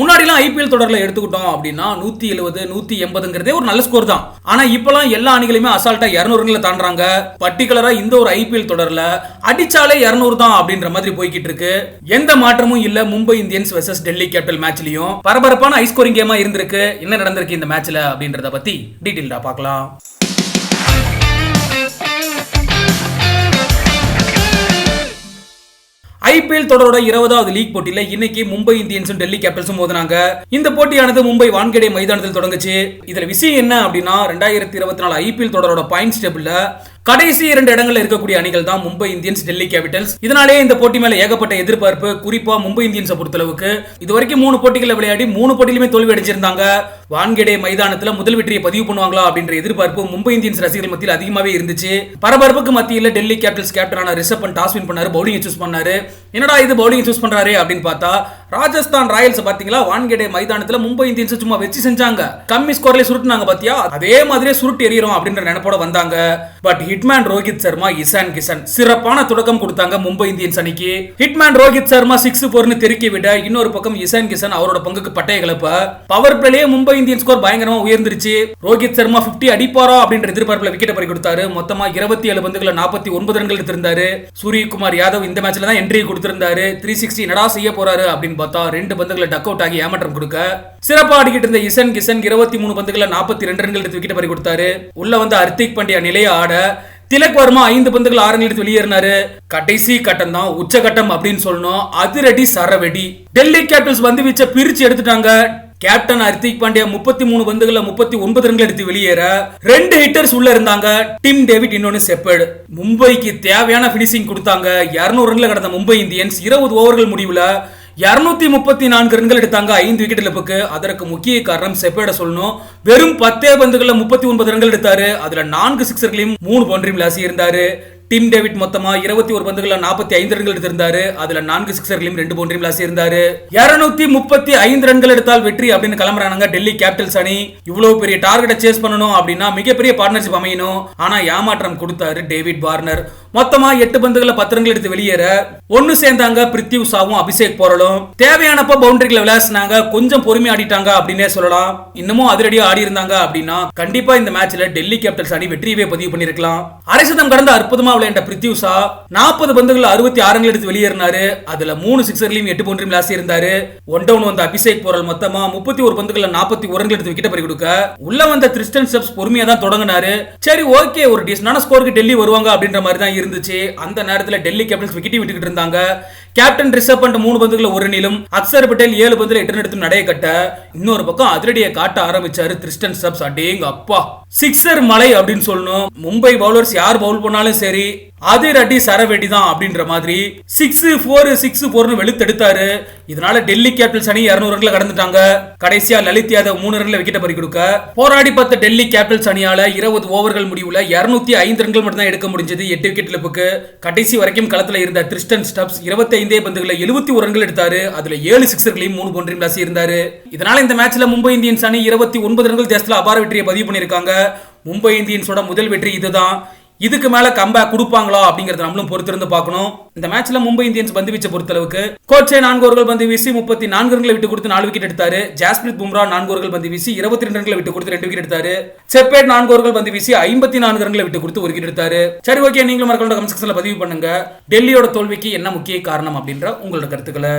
முன்னாடிலாம் ஐபிஎல் தொடரில் எடுத்துக்கிட்டோம் அப்படின்னா நூத்தி எழுபது நூத்தி எண்பதுங்கிறதே ஒரு நல்ல ஸ்கோர் தான். ஆனா இப்பெல்லாம் எல்லா அணிகளுமே அசால்ட்டா இருநூறுங்களை தாண்டுறாங்க. பர்டிகுலரா இந்த ஒரு ஐபிஎல் தொடர்ல அடிச்சாலே இரநூறு தான் அப்படின்ற மாதிரி போய்கிட்டு இருக்கு. எந்த மாற்றமும் இல்ல Mumbai Indians versus Delhi capital மேட்ச்லயும் பரபரப்பான ஹை ஸ்கோரிங் கேமா இருந்திருக்கு. என்ன நடந்திருக்கு இந்த மேட்ச்ல அப்படின்றத பத்தி டீட்டெயில்டா பார்க்கலாம். ஐபிஎல் தொடரோட இருபதாவது லீக் போட்டியில இன்னைக்கு மும்பை இந்தியன்ஸும் டெல்லி கேபிட்டல்ஸும் மோதினாங்க. இந்த போட்டியானது மும்பை வான்கடே மைதானத்தில் தொடங்குச்சு. இதுல விஷயம் என்ன அப்படின்னா ரெண்டாயிரத்தி இருபத்தி நாலு ஐபிஎல் தொடரோட பாயிண்ட்ஸ் டேபிள்ல கடைசி இரண்டு இடங்களில் இருக்கக்கூடிய அணிகள் தான் மும்பை இந்தியன்ஸ் டெல்லி கேபிட்டல்ஸ். இதனாலே இந்த போட்டி மேல ஏகப்பட்ட எதிர்பார்ப்பு. குறிப்பா மும்பை இந்தியன்ஸை பொறுத்தளவுக்கு. இது வரைக்கும் மூணு போட்டிகளை விளையாடி மூணு போட்டியிலுமே தோல்வி அடைஞ்சிருந்தாங்க. வான்கெடே மைதானத்துல முதல் வெற்றியை பதிவு பண்ணுவாங்களா அப்படின்ற எதிர்பார்ப்பு மும்பை இந்தியன்ஸ் ரசிகர்கள் மத்தியில் அதிகமாவே இருந்துச்சு. பரபரப்புக்கு மத்தியில் டெல்லி கேபிட்டல்ஸ் கேப்டனான ரிஷப் பண்ட் டாஸ் வின் பண்ணாரு. பவுலிங் சூஸ் பண்ணாரு. என்னடா இது பவுலிங் சூஸ் பண்றாரு அப்படின்னு பார்த்தா ராஜஸ்தான் ராயல்ஸ் பாத்தீங்களா? வான்கேடே மைதானத்துல மும்பை இந்தியன்ஸ் சும்மா வச்சு செஞ்சாங்க. கம்மி ஸ்கோர்ல சுருட்டுனாங்க பாத்தியா? அதே மாதிரியே சுருட்டு எறிகிறோம் அப்படின்ற நினைப்போட வந்தாங்க. பட் ஹிட்மேன் ரோஹித் சர்மா இசான் கிஷன் சிறப்பான தொடக்கம் கொடுத்தாங்க மும்பை இந்தியன்ஸ் அணிக்கு. ஹிட்மேன் ரோஹித் சர்மா சிக்ஸ் போர்னு தெருக்கி விட இன்னொரு பக்கம் இசான் கிஷன் அவரோட பங்குக்கு பட்டைய கிளப்ப பவர் பிளேயே மும்பை இந்தியன் ஸ்கோர் பயங்கரமா உயர்ந்துருச்சு. ரோஹித் சர்மா 50 அடிப்பாரா அப்படின்ற எதிர்பார்ப்புல விக்கெட் பறி கொடுத்தாரு. மொத்தமா இருபத்தி ஏழு பந்துகளை நாற்பத்தி ஒன்பது ரன்கள் எடுத்திருந்தாரு. சூரியகுமார் யாதவ் இந்த மேட்ச்ல தான் என்ட்ரி கொடுத்திருந்தாரு. த்ரீ சிக்ஸ்டி நடா செய்ய போறாரு அப்படின்னு பார்த்தா ரெண்டு பந்துகளை டக் அவுட் ஆகி ஏமாற்றம் கொடுக்க. சிறப்பா ஆடிக்கிட்டு இருந்த இசன் கிசன் இருபத்தி மூணு பந்துகளை நாற்பத்தி ரெண்டு ரன்கள் எடுத்து விக்கெட் பறி கொடுத்தாரு. உள்ள வந்து ஹர்திக் பாண்டியா நிலைய ஆட திலக் வர்மா ஐந்து பந்துகள் ஆறு எடுத்து வெளியேறினாரு. கடைசி கட்டம் தான் உச்சகட்டம் அப்படின்னு சொல்லணும். அதிரடி சரவெடி. டெல்லி கேபிட்டல்ஸ் வந்து வீச்ச பிரிச்சு எடுத்துட்டாங்க. கேப்டன் ஹர்திக் பாண்டியா முப்பத்தி மூணு பந்துகள்ல முப்பத்தி ஒன்பது ரன்கள் எடுத்து வெளியேற ரெண்டு ஹிட்டர்ஸ் உள்ள இருந்தாங்க. டிம் டேவிட் இன்னொன்னு செப்பர்டு மும்பைக்கு தேவையான பினிஷிங் கொடுத்தாங்க. 200 ரன்ல கடந்த மும்பை இந்தியன்ஸ். இருபது ஓவர்கள் முடிவுல இரநூத்தி முப்பத்தி நான்கு ரன்கள் எடுத்தாங்க ஐந்து விக்கெட் இழப்புக்கு. அதற்கு முக்கிய காரணம் செப்பேட சொல்லணும். வெறும் பத்தே பந்துகளில் முப்பத்தி ஒன்பது ரன்கள் எடுத்தாரு. அதுல நான்கு சிக்ஸர்களையும் மூணு பவுண்டரியும் லாசி இருந்தாரு டீம் டேவிட் மொத்தமா இருபத்தி ஒரு பந்துகள்ல நாற்பத்தி ஐந்து ரன்கள் எடுத்திருந்தாரு. அதுல நான்கு சிக்ஸர்களையும் ரெண்டு பவுண்டரியும் லாஸ் இருந்தாரு இருநூத்தி முப்பத்தி ஐந்து ரன்கள் எடுத்தால் வெற்றி அப்படின்னு கிளம்புறாங்க டெல்லி கேபிட்டல்ஸ் அணி. இவ்வளவு பெரிய டார்கெட்டை சேஸ் பண்ணணும் அப்படின்னா மிகப்பெரிய பார்ட்னர்ஷிப் அமையணும். ஆனா ஏமாற்றம் கொடுத்தாரு டேவிட் வார்னர். மொத்தமா எட்டு பந்துகளை பத்து ரன்கள் எடுத்து வெளியேற ஒன்னு சேர்ந்தாங்க பிரித்யூஷாவும் அபிஷேக் போரலும். தேவையானப்ப பவுண்டரிகளை விளையாசினாங்க. கொஞ்சம் பொறுமை ஆடிட்டாங்க அப்படின்னே சொல்லலாம். இன்னமும் அதிரடியா ஆடி இருந்தாங்க அப்படின்னா கண்டிப்பா இந்த மேட்ச்ல டெல்லி கேபிட்டல்ஸ் அணி வெற்றியவே பதிவு பண்ணிருக்கலாம் அரசதம் கடந்த அற்புதமா விளையாண்ட பிரித்யூஷா நாற்பது பந்துகள் அறுபத்தி ஆறு ரன்கள் எடுத்து வெளியேறினாரு. அதுல மூணு சிக்ஸர்லயும் எட்டு பவுண்டரியும் லாஸ் இருந்தாரு. ஒன் டவுன் வந்த அபிஷேக் போரல் மொத்தமா முப்பத்தி ஒரு பந்துகள்ல நாற்பத்தி ஒரு ரன்கள் எடுத்து விக்கெட் பறி கொடுக்க. உள்ள வந்த கிறிஸ்டன் ஸ்டெப்ஸ் பொறுமையா தான் தொடங்கினாரு. சரி ஓகே ஒரு டீசனான ஸ்கோருக்கு டெல்லி வருவாங்க அப்படின்ற மாதிரி தான் இருந்துச்சு. அந்த நேரத்துல டெல்லி கேபிட்டல்ஸ் விக்கெட் விட்டுக்கிட்டு இருந்தாங்க. கேப்டன் ரிஷப் பண்ட் மூணு பந்துகளை ஒரு ரன்னிலும் அக்சர் பட்டேல் ஏழு பந்துல எட்டு எடுத்து நடைய கட்ட இன்னொரு பக்கம் அதிரடியை காட்ட ஆரம்பிச்சாரு கிறிஸ்டன் ஸ்டெப்ஸ் அடேங்க அப்பா சிக்ஸர் மலை அப்படின்னு சொல்லணும். மும்பை பவுலர்ஸ் யார் பவுல் பண்ணாலும் சரி அதிரடி சரவெடி தான் அப்படின்ற மாதிரி சிக்ஸ் ஃபோர் சிக்ஸ் ஃபோர்னு வெளுத்தெடுத்தாரு. இதனால டெல்லி கேபிட்டல்ஸ் அணி இருநூறு ரன்ல கடந்துட்டாங்க. கடைசியா லலித் யாதவ் மூணு ரன்ல விக்கெட் பறி கொடுக்க போராடி பார்த்த டெல்லி கேபிட்டல்ஸ் அணியால இருபது ஓவர்கள் முடிவுல இருநூத்தி ஐந்து ரன்கள் மட்டும் தான் எடுக்க முடிஞ்சது எட்டு விக்கெட் இழப்புக்கு. கடைசி வரைக்கும் களத்துல இருந்த கிறிஸ்டன் ஸ்டப்ஸ் இருபத்தி ஐந்தே பந்துகளை எழுபத்தி ஒரு ரன்கள் எடுத்தாரு. அதுல ஏழு சிக்ஸர்களையும் மூணு பவுண்டரியும் ராசி இருந்தாரு இதனால இந்த மேட்ச்ல மும்பை இந்தியன்ஸ் அணி இருபத்தி ஒன்பது ரன்கள் தேசத்துல அபார வெற்றியை பதிவு பண்ணியிருக்காங்க. மும்பை இந்தியன்ஸோட முதல் வெற்றி இதுதான். இதுக்கு மேல கம்பேக் கொடுப்பாங்களா அப்படிங்கறத நம்மளும் பொறுத்திருந்து பார்க்கணும். இந்த மேட்ச்ல மும்பை இந்தியன்ஸ் பந்து வீச்சை பொறுத்தளவுக்கு கோச்சே நான்கு ஓவர்கள் பந்து வீசி முப்பத்தி நான்கு ரன்களை விட்டு கொடுத்து நாலு விக்கெட் எடுத்தாரு. ஜாஸ்பிரித் பும்ரா நான்கு ஓவர்கள் பந்து வீசி இருபத்தி ரெண்டு ரன்களை விட்டு கொடுத்து ரெண்டு விக்கெட் எடுத்தாரு. செப்பேட் நான்கு ஓவர்கள் பந்து வீசி ஐம்பத்தி நான்கு ரன்களை விட்டு கொடுத்து ஒரு விக்கெட் எடுத்தாரு. சரி ஓகே நீங்களும் மறக்காம கமெண்ட் செக்ஷன்ல பதிவு பண்ணுங்க. டெல்லியோட தோல்விக்கு என்ன முக்கிய காரணம் அப்படின்ற உங்களோட கருத்துக்களை.